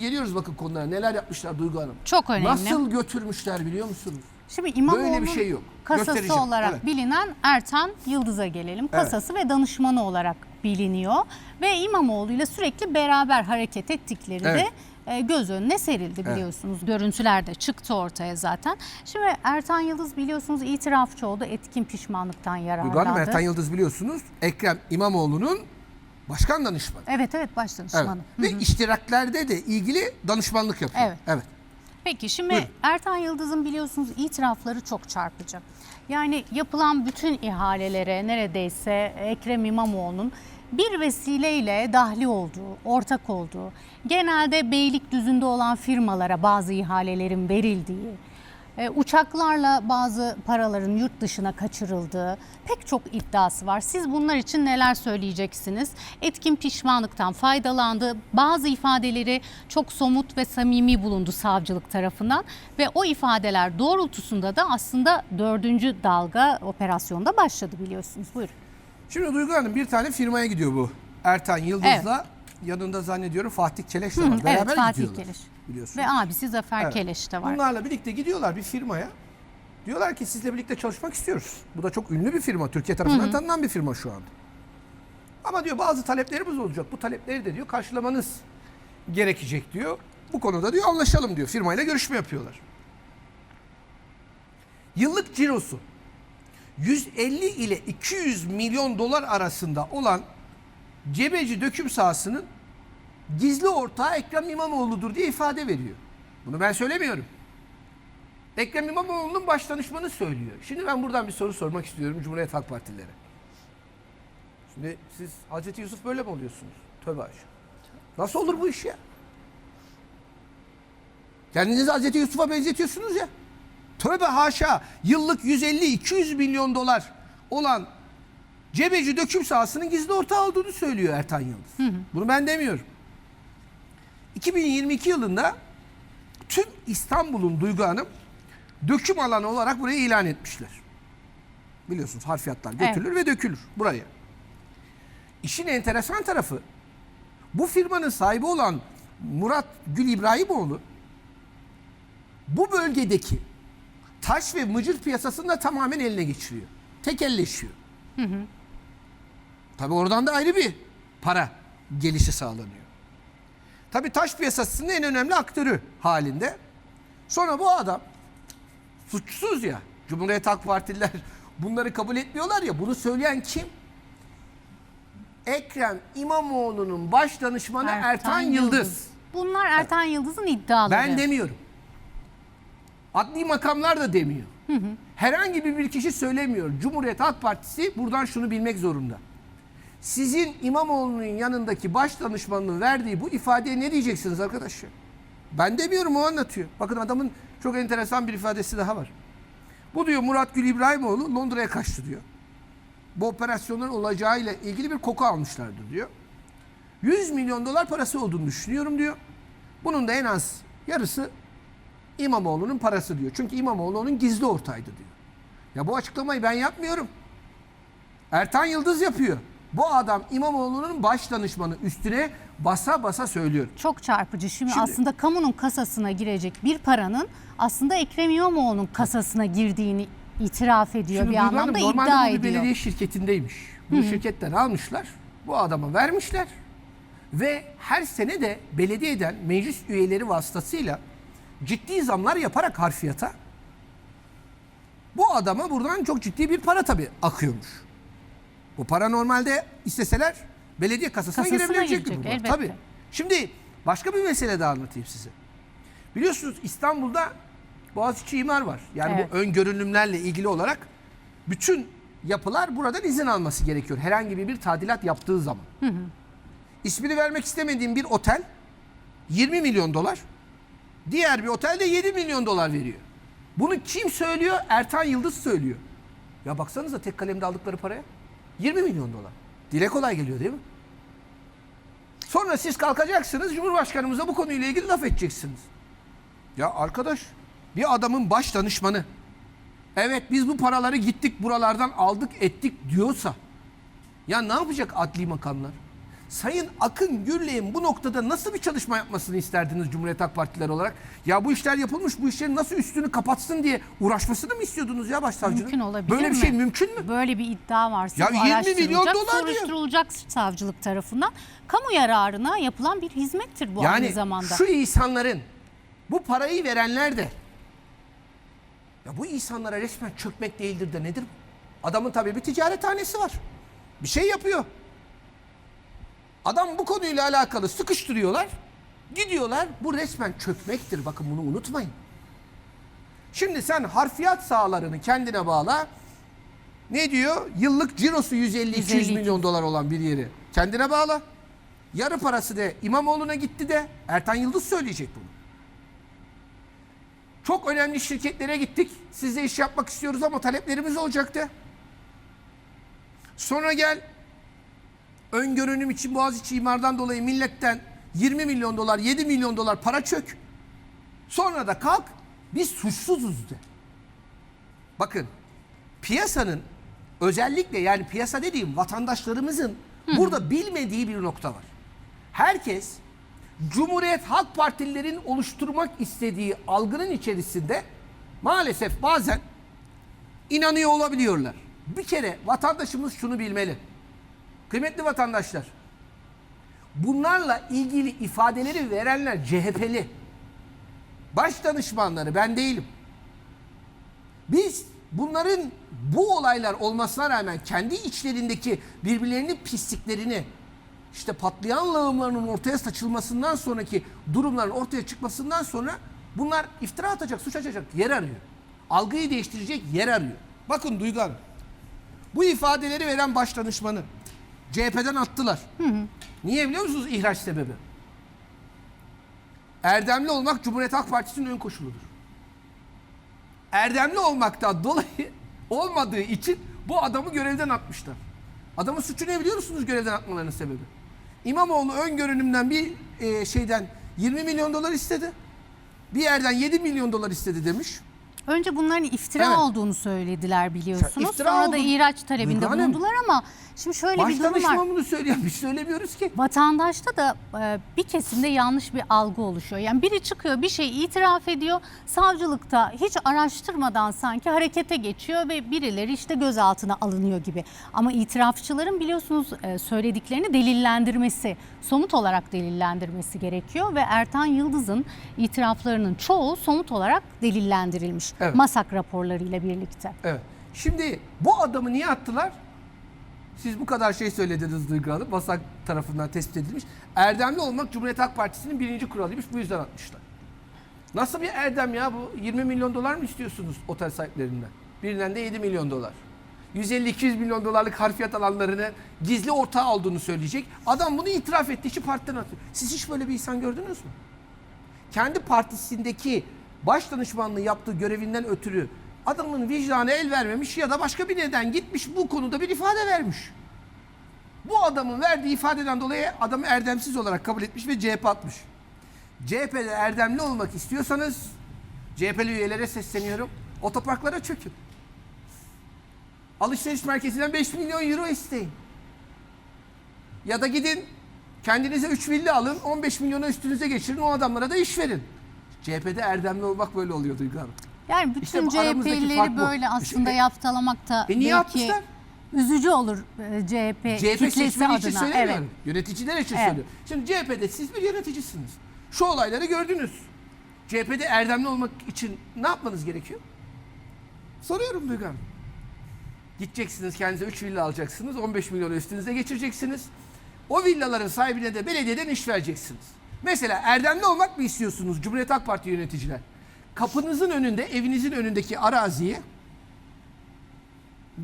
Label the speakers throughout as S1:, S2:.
S1: Geliyoruz bakın konulara. Neler yapmışlar Duygu Hanım.
S2: Çok önemli.
S1: Nasıl götürmüşler biliyor musunuz?
S2: Şimdi İmamoğlu'nun
S1: Böyle bir şey yok.
S2: kasası
S1: Göstereceğim,
S2: olarak
S1: evet.
S2: bilinen Ertan Yıldız'a gelelim. Kasası ve danışmanı olarak biliniyor. Ve İmamoğlu ile sürekli beraber hareket ettikleri
S1: Evet.
S2: de e, göz önüne serildi biliyorsunuz. Görüntüler de çıktı ortaya zaten. Şimdi Ertan Yıldız biliyorsunuz itirafçı oldu. Etkin pişmanlıktan
S1: Duygu
S2: yararlandı.
S1: Hanım Ertan Yıldız biliyorsunuz Ekrem İmamoğlu'nun başkan danışmanı.
S2: Evet evet baş
S1: Evet.
S2: danışmanı. Hı
S1: Ve iştiraklerde de ilgili danışmanlık yapıyor.
S2: Evet.
S1: evet.
S2: Peki şimdi
S1: Buyurun.
S2: Ertan Yıldız'ın biliyorsunuz itirafları çok çarpıcı. Yani yapılan bütün ihalelere neredeyse Ekrem İmamoğlu'nun bir vesileyle dahli olduğu, ortak olduğu, genelde Beylikdüzü'nde olan firmalara bazı ihalelerin verildiği, e, uçaklarla bazı paraların yurt dışına kaçırıldığı pek çok iddiası var. Siz bunlar için neler söyleyeceksiniz? Etkin pişmanlıktan faydalandı. Bazı ifadeleri çok somut ve samimi bulundu savcılık tarafından ve o ifadeler doğrultusunda da aslında dördüncü dalga operasyonda başladı biliyorsunuz. Buyurun.
S1: Şimdi Duygu Hanım bir tane firmaya gidiyor bu. Ertan Yıldız'la yanında zannediyorum Fatih Keleş de var.
S2: Hı,
S1: Beraber
S2: evet, Fatih
S1: gidiyorlar.
S2: Keleş.
S1: Biliyorsunuz.
S2: Ve abisi Zafer
S1: Evet.
S2: Keleş de var.
S1: Bunlarla birlikte gidiyorlar bir firmaya. Diyorlar ki sizle birlikte çalışmak istiyoruz. Bu da çok ünlü bir firma. Türkiye tarafından tanınan bir firma şu anda. Ama diyor bazı taleplerimiz olacak. Bu talepleri de diyor karşılamanız gerekecek diyor. Bu konuda diyor anlaşalım diyor. Firmayla görüşme yapıyorlar. Yıllık cirosu 150 ile 200 milyon dolar arasında olan Cebeci döküm sahasının gizli ortağı Ekrem İmamoğlu'dur diye ifade veriyor. Bunu ben söylemiyorum. Ekrem İmamoğlu'nun baş danışmanı söylüyor. Şimdi ben buradan bir soru sormak istiyorum Cumhuriyet Halk Partililere. Şimdi siz Hazreti Yusuf böyle mi oluyorsunuz? Tövbe haşa. Nasıl olur bu iş ya? Kendinizi Hazreti Yusuf'a benzetiyorsunuz ya. Tövbe haşa. Yıllık 150-200 milyon dolar olan Cebeci döküm sahasının gizli ortağı olduğunu söylüyor Ertan Yıldız. Bunu ben demiyorum. 2022 yılında tüm İstanbul'un Duygu Hanım döküm alanı olarak burayı ilan etmişler. Biliyorsunuz harfiyatlar götürülür ve dökülür buraya. İşin enteresan tarafı bu firmanın sahibi olan Murat Gül İbrahimoğlu bu bölgedeki taş ve mıcır piyasasını da tamamen eline geçiriyor. Tekelleşiyor. Tabi oradan da ayrı bir para gelişi sağlanıyor. Tabi taş piyasasının en önemli aktörü halinde. Sonra bu adam suçsuz ya. Cumhuriyet Halk Partililer bunları kabul etmiyorlar ya. Bunu söyleyen kim? Ekrem İmamoğlu'nun baş danışmanı Ertan, Yıldız.
S2: Bunlar Ertan Yıldız'ın iddiaları.
S1: Ben demiyorum. Adli makamlar da demiyor. Herhangi bir, bir kişi söylemiyor. Cumhuriyet Halk Partisi buradan şunu bilmek zorunda. Sizin İmamoğlu'nun yanındaki baş danışmanının verdiği bu ifadeye ne diyeceksiniz arkadaşlar? Ben demiyorum o anlatıyor. Bakın adamın çok enteresan bir ifadesi daha var. Bu diyor Murat Gül İbrahimoğlu Londra'ya kaçtı diyor. Bu operasyonların olacağıyla ilgili bir koku almışlardır diyor. 100 milyon dolar parası olduğunu düşünüyorum diyor. Bunun da en az yarısı İmamoğlu'nun parası diyor. Çünkü İmamoğlu onun gizli ortağıydı diyor. Ya bu açıklamayı ben yapmıyorum. Ertan Yıldız yapıyor. Bu adam İmamoğlu'nun baş danışmanı üstüne basa basa söylüyor.
S2: Çok çarpıcı. Şimdi,
S1: Şimdi-
S2: aslında kamunun kasasına girecek bir paranın aslında Ekrem İmamoğlu'nun kasasına girdiğini itiraf ediyor
S1: Şimdi
S2: bir
S1: Duygu Hanım,
S2: anlamda
S1: normalde
S2: iddia
S1: bu bir
S2: ediyor.
S1: belediye şirketindeymiş. Bu şirketten almışlar. Bu adama vermişler. Ve her sene de belediyeden meclis üyeleri vasıtasıyla ciddi zamlar yaparak harfiyata bu adama buradan çok ciddi bir para tabii akıyormuş. Bu para normalde isteseler belediye kasasına,
S2: Kasasına
S1: girebilecek bir
S2: girecek, elbette.
S1: Tabii. Şimdi başka bir mesele daha anlatayım size. Biliyorsunuz İstanbul'da Boğaziçi İmar var. Yani
S2: Evet.
S1: bu ön görünümlerle ilgili olarak bütün yapılar buradan izin alması gerekiyor. Herhangi bir, bir tadilat yaptığı zaman. İsmini vermek istemediğim bir otel 20 milyon dolar. Diğer bir otel de 7 milyon dolar veriyor. Bunu kim söylüyor? Ertan Yıldız söylüyor. Ya baksanıza tek kalemde aldıkları paraya. 20 milyon dolar. Dile kolay geliyor değil mi? Sonra siz kalkacaksınız Cumhurbaşkanımıza bu konuyla ilgili laf edeceksiniz. Ya arkadaş bir adamın baş danışmanı evet biz bu paraları gittik buralardan aldık ettik diyorsa ya ne yapacak adli makamlar? Sayın Akın Gürley'in bu noktada nasıl bir çalışma yapmasını isterdiniz Cumhuriyet Halk Partileri olarak? Ya bu işler yapılmış, bu işlerin nasıl üstünü kapatsın diye uğraşmasını mı istiyordunuz ya başsavcının?
S2: Mümkün olabilir
S1: Böyle bir
S2: mi?
S1: şey mümkün mü?
S2: Böyle bir iddia varsa
S1: Ya
S2: bu
S1: 20 milyon dolar diyor.
S2: soruşturulacak savcılık tarafından. Kamu yararına yapılan bir hizmettir bu aynı
S1: Yani
S2: zamanda.
S1: şu insanların, bu parayı verenler de ya bu insanlara resmen çökmek değildir de nedir bu? Adamın tabii bir ticarethanesi var. Bir şey yapıyor. Adam bu konuyla alakalı sıkıştırıyorlar. Gidiyorlar. Bu resmen çökmektir. Bakın bunu unutmayın. Şimdi sen harfiyat sahalarını kendine bağla. Ne diyor? Yıllık cirosu 150-200
S2: 150.
S1: milyon dolar olan bir yeri. Kendine bağla. Yarı parası de İmamoğlu'na gitti de Ertan Yıldız söyleyecek bunu. Çok önemli şirketlere gittik. Sizle iş yapmak istiyoruz ama taleplerimiz olacaktı. Sonra gel öngörünüm için Boğaziçi imardan dolayı milletten 20 milyon dolar 7 milyon dolar para çök. Sonra da kalk biz suçsuzuz de. Bakın piyasanın özellikle yani piyasa dediğim vatandaşlarımızın burada bilmediği bir nokta var. Herkes Cumhuriyet Halk Partililerin oluşturmak istediği algının içerisinde maalesef bazen inanıyor olabiliyorlar. Bir kere vatandaşımız şunu bilmeli. Kıymetli vatandaşlar, bunlarla ilgili ifadeleri verenler CHP'li. Baş danışmanları ben değilim. Biz bunların bu olaylar olmasına rağmen kendi içlerindeki birbirlerinin pisliklerini işte patlayan lağımlarının ortaya saçılmasından sonraki durumların ortaya çıkmasından sonra bunlar iftira atacak, suç açacak yer arıyor. Algıyı değiştirecek yer arıyor. Bakın Duygu Hanım, bu ifadeleri veren baş danışmanı CHP'den attılar. Niye biliyor musunuz ihraç sebebi? Erdemli olmak Cumhuriyet Halk Partisi'nin ön koşuludur. Erdemli olmaktan dolayı olmadığı için bu adamı görevden atmışlar. Adamın suçu ne biliyor musunuz görevden atmalarının sebebi? İmamoğlu ön görünümden bir e, şeyden 20 milyon dolar istedi. Bir yerden 7 milyon dolar istedi demiş.
S2: Önce bunların iftira
S1: Evet.
S2: olduğunu söylediler biliyorsunuz.
S1: İftira
S2: Sonra
S1: oldu.
S2: da ihraç talebinde
S1: Duygu Hanım,
S2: bulundular ama şimdi şöyle bir durum var.
S1: danışman bunu söylüyor. Biz söylemiyoruz ki.
S2: Vatandaşta da e, bir kesimde yanlış bir algı oluşuyor. Yani biri çıkıyor bir şey itiraf ediyor. Savcılıkta hiç araştırmadan sanki harekete geçiyor ve birileri işte gözaltına alınıyor gibi. Ama itirafçıların biliyorsunuz e, söylediklerini delillendirmesi, somut olarak delillendirmesi gerekiyor ve Ertan Yıldız'ın itiraflarının çoğu somut olarak delillendirilmiş.
S1: Evet.
S2: Masak raporlarıyla birlikte.
S1: Evet. Şimdi bu adamı niye attılar? Siz bu kadar şey söylediniz Duygu Hanım. Masak tarafından tespit edilmiş. Erdemli olmak Cumhuriyet Halk Partisi'nin birinci kuralıymış. Bu yüzden atmışlar. Nasıl bir erdem ya bu? 20 milyon dolar mı istiyorsunuz otel sahiplerinden? Birinden de 7 milyon dolar. 150-200 milyon dolarlık harfiyat alanlarını gizli ortağı olduğunu söyleyecek. Adam bunu itiraf ettiği için partiden atıyor. Siz hiç böyle bir insan gördünüz mü? kendi partisindeki baş danışmanlığı yaptığı görevinden ötürü adamın vicdanı el vermemiş ya da başka bir neden gitmiş bu konuda bir ifade vermiş. Bu adamın verdiği ifadeden dolayı adamı erdemsiz olarak kabul etmiş ve CHP atmış. CHP'de erdemli olmak istiyorsanız CHP'li üyelere sesleniyorum. Otoparklara çökün. Alışveriş merkezinden 5 milyon euro isteyin. Ya da gidin kendinize 3 villa alın 15 milyona üstünüze geçirin o adamlara da iş verin. CHP'de erdemli olmak böyle oluyor Duygu Hanım.
S2: Yani bütün
S1: İşte bu
S2: CHP'lileri
S1: bu.
S2: böyle aslında
S1: E,
S2: yaptalamak da
S1: E niye
S2: belki
S1: atmışlar?
S2: üzücü olur e, CHP,
S1: CHP
S2: kitlesi
S1: seçmeni için
S2: adına.
S1: söylemiyorum.
S2: Evet.
S1: Yöneticiler için
S2: Evet.
S1: söylüyorum. Şimdi CHP'de siz bir yöneticisiniz. Şu olayları gördünüz. CHP'de erdemli olmak için ne yapmanız gerekiyor? Soruyorum Duygu Hanım. Gideceksiniz kendinize 3 villa alacaksınız. 15 milyonu üstünüze geçireceksiniz. O villaların sahibine de belediyeden iş vereceksiniz. Mesela erdemli olmak mı istiyorsunuz Cumhuriyet Halk Parti yöneticiler? Kapınızın önünde, evinizin önündeki araziyi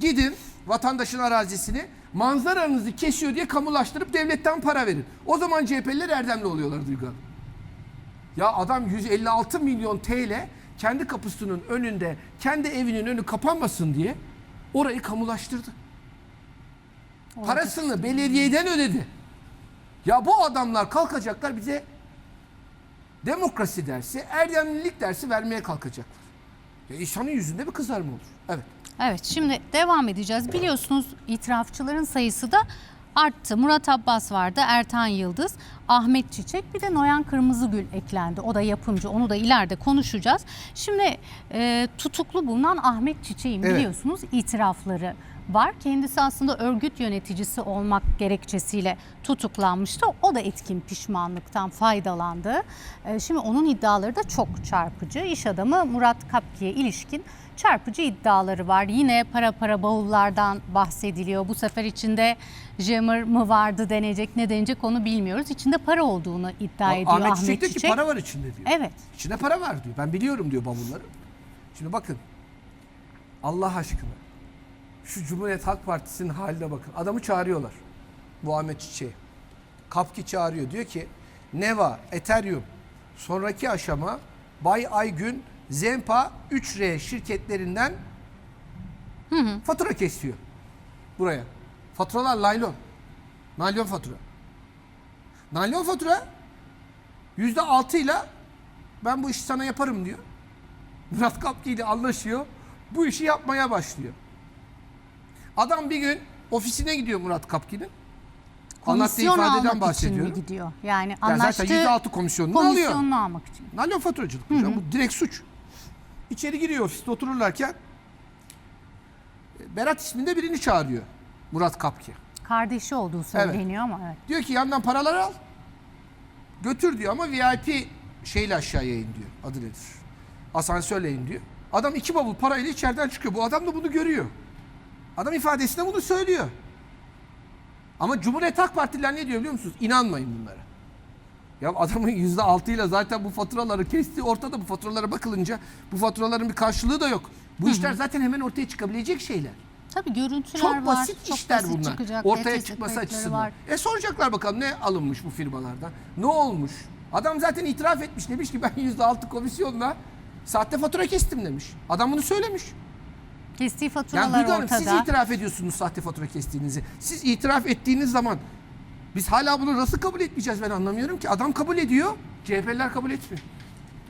S1: Gidin vatandaşın arazisini manzaranızı kesiyor diye kamulaştırıp devletten para verin. O zaman CHP'liler erdemli oluyorlar Duygu Hanım. Ya adam 156 milyon TL kendi kapısının önünde, kendi evinin önü kapanmasın diye orayı kamulaştırdı. Parasını belediyeden ödedi. Ya bu adamlar kalkacaklar bize demokrasi dersi, erdemlilik dersi vermeye kalkacaklar. Ya insanın yüzünde bir kızarma olur. Evet.
S2: Evet şimdi devam edeceğiz. Biliyorsunuz itirafçıların sayısı da arttı. Murat Abbas vardı, Ertan Yıldız, Ahmet Çiçek bir de Noyan Kırmızıgül eklendi. O da yapımcı. Onu da ileride konuşacağız. Şimdi e, tutuklu bulunan Ahmet Çiçek'in
S1: Evet.
S2: biliyorsunuz itirafları var. Kendisi aslında örgüt yöneticisi olmak gerekçesiyle tutuklanmıştı. O da etkin pişmanlıktan faydalandı. Ee, Şimdi onun iddiaları da çok çarpıcı. İş adamı Murat Kapki'ye ilişkin çarpıcı iddiaları var. Yine para para bavullardan bahsediliyor. Bu sefer içinde jammer mı vardı denecek ne denecek onu bilmiyoruz. İçinde para olduğunu iddia ediyor
S1: Ahmet
S2: Ahmet,
S1: Çiçek
S2: Çiçek.
S1: para var içinde diyor.
S2: Evet.
S1: İçinde para var diyor. Ben biliyorum diyor bavulları. Şimdi bakın. Allah aşkına. Şu Cumhuriyet Halk Partisi'nin haline bakın. Adamı çağırıyorlar. Bu Ahmet Çiçek'i. Kapki çağırıyor. Diyor ki Neva, Ethereum. Sonraki aşama Bay Aygün, Zempa 3R şirketlerinden fatura kesiyor. Buraya. Faturalar laylon. Naylon fatura. Naylon fatura Yüzde altıyla ben bu işi sana yaparım diyor. Murat Kapki ile anlaşıyor. Bu işi yapmaya başlıyor. Adam bir gün ofisine gidiyor Murat Kapki'nin. Anlattığı
S2: Komisyon
S1: ifadeden
S2: almak için mi
S1: bahsediyorum.
S2: gidiyor? Yani
S1: Yani
S2: anlaştığı
S1: zaten yüzde altı komisyonunu alıyor.
S2: komisyonunu almak için.
S1: Nalyon faturacılık hocam. Bu direkt suç. İçeri giriyor ofiste otururlarken e, Berat isminde birini çağırıyor. Murat Kapki.
S2: Kardeşi olduğu söyleniyor ama evet.
S1: Diyor ki yandan paraları al. Götür diyor ama VIP şeyle aşağıya in diyor. Adı nedir? Asansörle in diyor. Adam iki bavul parayla içeriden çıkıyor. Bu adam da bunu görüyor. Adam ifadesinde bunu söylüyor. Ama Cumhuriyet Halk Partililer ne diyor biliyor musunuz? İnanmayın bunlara. Ya adamın yüzde altıyla zaten bu faturaları kesti. Ortada bu faturalara bakılınca bu faturaların bir karşılığı da yok. Bu işler zaten hemen ortaya çıkabilecek şeyler.
S2: Tabii görüntüler
S1: Çok
S2: var.
S1: basit
S2: çok
S1: işler
S2: basit
S1: bunlar.
S2: çıkacak,
S1: Ortaya çıkması açısından.
S2: Var.
S1: E soracaklar bakalım ne alınmış bu firmalardan? Ne olmuş? Adam zaten itiraf etmiş demiş ki ben yüzde altı komisyonla sahte fatura kestim demiş. Adam bunu söylemiş.
S2: Kestiği
S1: Yani
S2: faturalar
S1: Duygu Hanım siz
S2: ortada.
S1: itiraf ediyorsunuz sahte fatura kestiğinizi. Siz itiraf ettiğiniz zaman biz hala bunu nasıl kabul etmeyeceğiz ben anlamıyorum ki. Adam kabul ediyor, CHP'liler kabul etmiyor.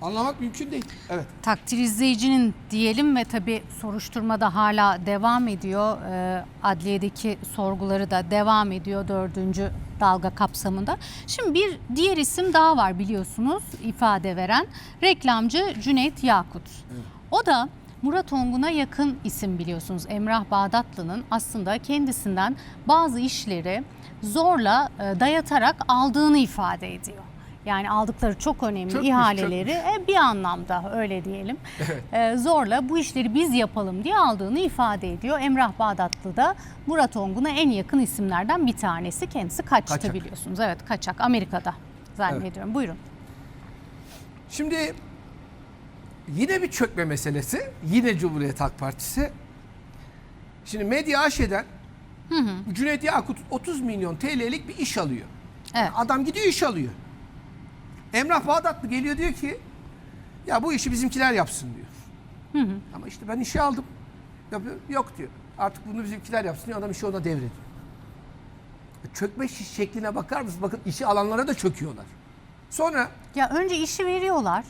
S1: Anlamak mümkün değil. Evet.
S2: Takdir izleyicinin diyelim ve tabii soruşturma da hala devam ediyor. Ee, adliyedeki sorguları da devam ediyor dördüncü dalga kapsamında. Şimdi bir diğer isim daha var biliyorsunuz ifade veren reklamcı Cüneyt Yakut. O da Murat Ongun'a yakın isim biliyorsunuz. Emrah Bağdatlı'nın aslında kendisinden bazı işleri zorla e, dayatarak aldığını ifade ediyor. Yani aldıkları çok önemli
S1: Çökmüş,
S2: ihaleleri e, bir anlamda öyle diyelim. E, zorla bu işleri biz yapalım diye aldığını ifade ediyor. Emrah Bağdatlı da Murat Ongun'a en yakın isimlerden bir tanesi. Kendisi kaçtı
S1: Kaçak.
S2: biliyorsunuz. Evet kaçak Amerika'da zannediyorum. Buyurun.
S1: Şimdi yine bir çökme meselesi. Yine Cumhuriyet Halk Partisi. Şimdi Medya AŞ'den Cüneyt Yakut 30 milyon TL'lik bir iş alıyor.
S2: Evet.
S1: Adam gidiyor iş alıyor. Emrah Bağdatlı geliyor diyor ki ya bu işi bizimkiler yapsın diyor. Ama işte ben işi aldım. Yapıyor. Yok diyor. Artık bunu bizimkiler yapsın diyor. Adam işi ona devrediyor. E, Çökme şekline bakar mısınız? Bakın işi alanlara da çöküyorlar. Sonra
S2: Ya önce işi veriyorlar.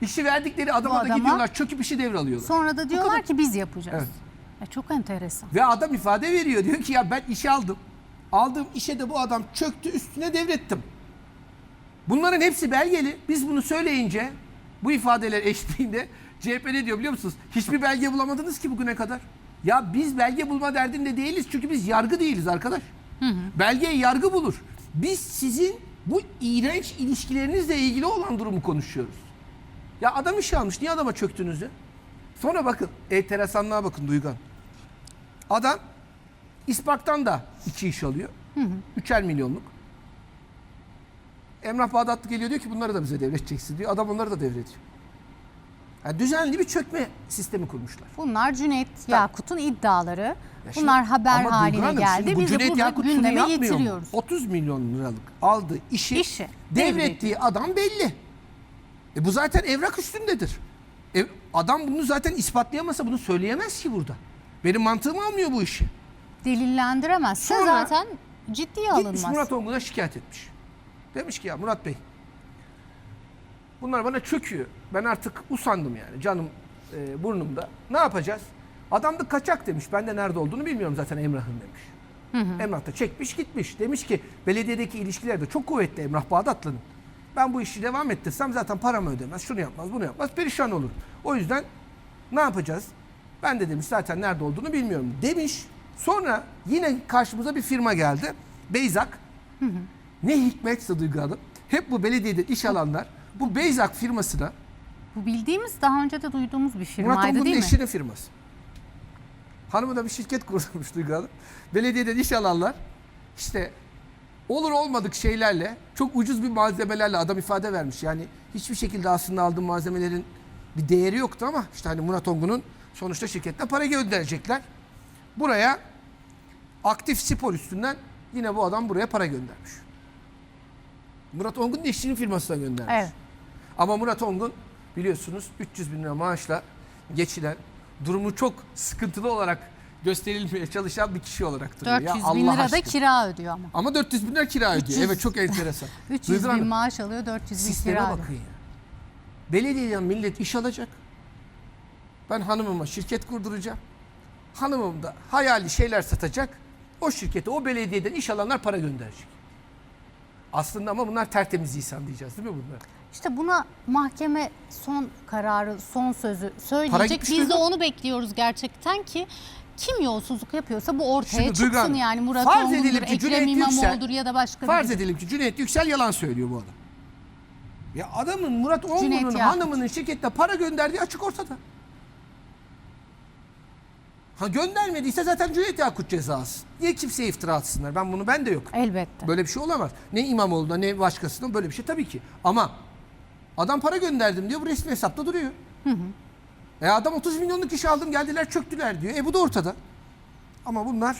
S1: İşi verdikleri adama
S2: Bu
S1: da
S2: adama-
S1: gidiyorlar çöküp işi devralıyorlar.
S2: Sonra da diyorlar ki biz yapacağız.
S1: Evet.
S2: E, çok enteresan.
S1: Ve adam ifade veriyor. Diyor ki ya ben işi aldım. Aldığım işe de bu adam çöktü üstüne devrettim. Bunların hepsi belgeli. Biz bunu söyleyince bu ifadeler eşliğinde CHP ne diyor biliyor musunuz? Hiçbir belge bulamadınız ki bugüne kadar. Ya biz belge bulma derdinde değiliz çünkü biz yargı değiliz arkadaş. Belgeyi yargı bulur. Biz sizin bu iğrenç ilişkilerinizle ilgili olan durumu konuşuyoruz. Ya adam iş almış. Niye adama çöktünüz ya? Sonra bakın. Enteresanlığa bakın Duygan. Adam İspark'tan da iki iş alıyor. Üçer milyonluk. Emrah Bağdatlı geliyor diyor ki bunları da bize devredeceksin diyor. Adam onları da devrediyor. Yani düzenli bir çökme sistemi kurmuşlar.
S2: Bunlar Cüneyt Yakut'un iddiaları.
S1: Ya şimdi-
S2: Bunlar haber haline
S1: Hanım,
S2: geldi. Biz de
S1: Cüneyt Yakut şunu
S2: gündeme
S1: mu?
S2: getiriyoruz.
S1: 30 milyon liralık aldığı işi,
S2: İşi
S1: devrettiği adam belli. E bu zaten evrak üstündedir. E, adam bunu zaten ispatlayamasa bunu söyleyemez ki burada. Benim mantığım almıyor bu işi.
S2: Delillendiremezse
S1: Sonra
S2: zaten ciddiye
S1: Gitmiş
S2: alınmaz.
S1: Murat Ongun'a şikayet etmiş. Demiş ki ya Murat Bey bunlar bana çöküyor. Ben artık usandım yani canım e, burnumda. Ne yapacağız? Adam da kaçak demiş. Ben de nerede olduğunu bilmiyorum zaten Emrah'ın demiş. Emrah da çekmiş gitmiş. Demiş ki belediyedeki ilişkiler de çok kuvvetli Emrah Bağdatlı'nın. Ben bu işi devam ettirsem zaten paramı ödemez. Şunu yapmaz bunu yapmaz. Perişan olur. O yüzden ne yapacağız? Ben de demiş zaten nerede olduğunu bilmiyorum demiş. Sonra yine karşımıza bir firma geldi. Beyzak. Ne hikmetse Duygu Hanım. Hep bu belediyede iş alanlar bu Beyzak firmasına
S2: Bu bildiğimiz daha önce de duyduğumuz bir
S1: Murat
S2: firmaydı değil mi?
S1: eşinin firması. Hanımı da bir şirket kurmuş Duygu Hanım. Belediyeden iş alanlar işte olur olmadık şeylerle çok ucuz bir malzemelerle adam ifade vermiş. Yani hiçbir şekilde aslında aldığım malzemelerin bir değeri yoktu ama işte hani Murat Ongun'un sonuçta şirkette para gönderecekler. Buraya aktif spor üstünden yine bu adam buraya para göndermiş. Murat Ongun'un eşinin firmasına göndermiş.
S2: Evet.
S1: Ama Murat Ongun biliyorsunuz 300 bin lira maaşla geçilen durumu çok sıkıntılı olarak gösterilmeye çalışan bir kişi olarak duruyor.
S2: 400
S1: ya
S2: bin
S1: Allah
S2: lira da
S1: aşkına.
S2: kira ödüyor ama.
S1: Ama 400 bin lira kira ödüyor.
S2: 300
S1: Evet çok enteresan.
S2: 300
S1: Duygu
S2: bin
S1: Hanım,
S2: maaş alıyor 400 bin
S1: Sisteme
S2: kira
S1: bakın
S2: ödüyor.
S1: ya. Belediyeden millet iş alacak. Ben hanımıma şirket kurduracağım. Hanımım da hayali şeyler satacak. O şirkete, o belediyeden iş alanlar para gönderecek. Aslında ama bunlar tertemiz insan diyeceğiz değil mi bunlar?
S2: İşte buna mahkeme son kararı, son sözü söyleyecek. Biz de onu bekliyoruz gerçekten ki kim yolsuzluk yapıyorsa bu ortaya
S1: Şimdi Duygu
S2: çıksın
S1: Hanım,
S2: yani. Murat
S1: farz edelim ki
S2: Ekrem
S1: Cüneyt Yüksel-
S2: İmamoğlu'dur ya da başka
S1: Farz
S2: biri.
S1: edelim ki Cüneyt Yüksel yalan söylüyor bu adam. Ya adamın Murat
S2: Cüneyt
S1: Ongun'un
S2: Yakut.
S1: hanımının şirkette para gönderdiği açık ortada. Ha göndermediyse zaten Cüneyt Yakut cezası. Niye kimseye iftira atsınlar? Ben bunu ben de yok.
S2: Elbette.
S1: Böyle bir şey olamaz. Ne İmamoğlu'na ne başkasına böyle bir şey tabii ki. Ama adam para gönderdim diyor bu resmi hesapta duruyor. E adam 30 milyonluk iş aldım geldiler çöktüler diyor. E bu da ortada. Ama bunlar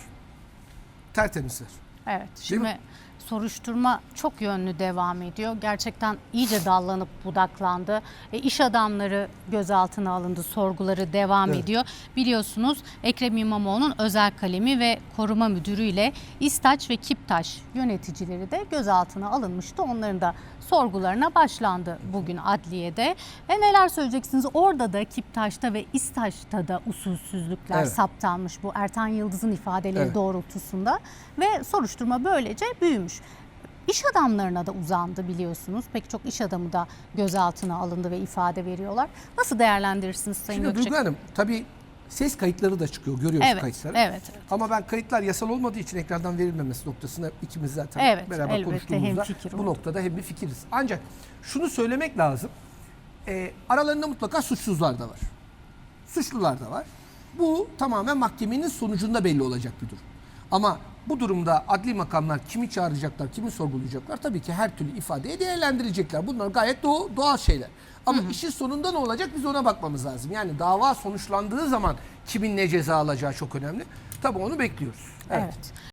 S1: tertemizler.
S2: Evet. Şimdi soruşturma çok yönlü devam ediyor. Gerçekten iyice dallanıp budaklandı. E, iş adamları gözaltına alındı. Sorguları devam
S1: Evet.
S2: ediyor. Biliyorsunuz Ekrem İmamoğlu'nun özel kalemi ve koruma müdürüyle İstaç ve Kiptaş yöneticileri de gözaltına alınmıştı. Onların da sorgularına başlandı bugün adliyede. E neler söyleyeceksiniz? Orada da Kiptaş'ta ve İstaç'ta da usulsüzlükler
S1: Evet.
S2: saptanmış bu Ertan Yıldız'ın ifadeleri
S1: Evet.
S2: doğrultusunda ve soruşturma böylece büyümüş. İş adamlarına da uzandı biliyorsunuz. Pek çok iş adamı da gözaltına alındı ve ifade veriyorlar. Nasıl değerlendirirsiniz Sayın
S1: Şimdi
S2: Gökçek?
S1: Duygu Hanım tabii ses kayıtları da çıkıyor görüyoruz
S2: Evet,
S1: kayıtları.
S2: evet.
S1: Ama ben kayıtlar yasal olmadığı için ekrandan verilmemesi noktasında ikimiz zaten
S2: Evet,
S1: beraber konuştuğumuzda bu noktada hem bir fikiriz. Ancak şunu söylemek lazım. Ee, aralarında mutlaka suçsuzlar da var. Suçlular da var. Bu tamamen mahkemenin sonucunda belli olacak bir durum. Ama bu durumda adli makamlar kimi çağıracaklar, kimi sorgulayacaklar tabii ki her türlü ifadeye değerlendirecekler. Bunlar gayet doğ- doğal şeyler. Ama işin sonunda ne olacak biz ona bakmamız lazım. Yani dava sonuçlandığı zaman kimin ne ceza alacağı çok önemli. Tabii onu bekliyoruz.
S2: Evet.